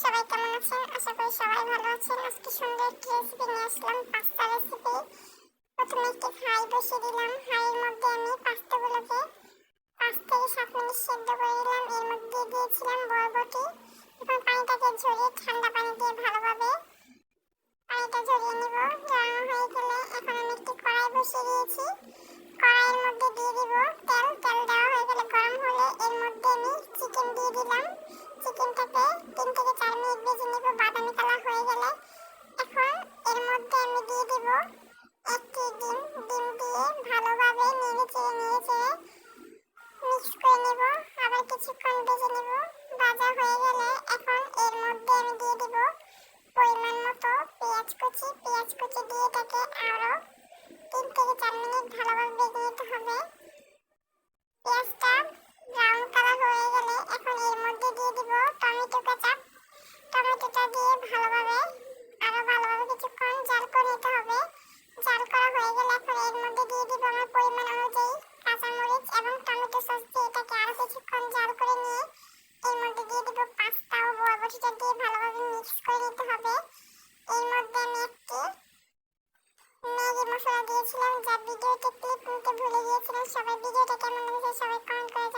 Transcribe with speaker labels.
Speaker 1: সবাই কেমন আছেন? আশা করি সবাই ভালো আছেন। আজকে সুন্দর একটি রেসিপি নিয়ে আসলাম পাস্তা রেসিপি প্রথমে একটি ফ্রাই বসিয়ে দিলাম। হাঁড়ির মধ্যে আমি পাস্তাগুলোকে পাঁচ থেকে সাত মিনিট সেদ্ধ করে দিলাম এর মধ্যে দিয়ে দিয়েছিলাম বরবটি এখন পানিটাকে ঝরিয়ে ঠান্ডা পানি দিয়ে ভালোভাবে পানিটা ঝরিয়ে নিব। ঝরানো হয়ে গেলে এখন আমি একটি কড়াই বসিয়ে দিয়েছি। কড়াইয়ের মধ্যে দিয়ে দিব তেল। তেল দেওয়া হয়ে গেলে গরম হলে এর মধ্যে আমি চিকেন দিয়ে দিলাম। চিকেনটাকে তিন থেকে কিছুক্ষণ ভেজে নেব। ভাজা হয়ে গেলে এখন এর মধ্যে আমি দিয়ে দিব পরিমাণ মতো পেঁয়াজ কুচি। পেঁয়াজ কুচি দিয়ে এটাকে আরও তিন থেকে চার মিনিট ভালোভাবে ভেজে নিতে হবে। পেঁয়াজটা ব্রাউন কালার হয়ে গেলে এখন এর মধ্যে দিয়ে দিব টমেটো কেচাপ। টমেটোটা দিয়ে ভালোভাবে, আরও ভালোভাবে কিছুক্ষণ জাল করে নিতে হবে। জাল করা হয়ে গেলে এখন এর মধ্যে দিয়ে দিব আমার ম্যাগি দিয়েছিলাম, যা ভিডিওতে ক্লিপ নিতে ভুলে গিয়েছিলাম। সবাই ভিডিওটা কেমন লেগেছে সবাই কমেন্ট করে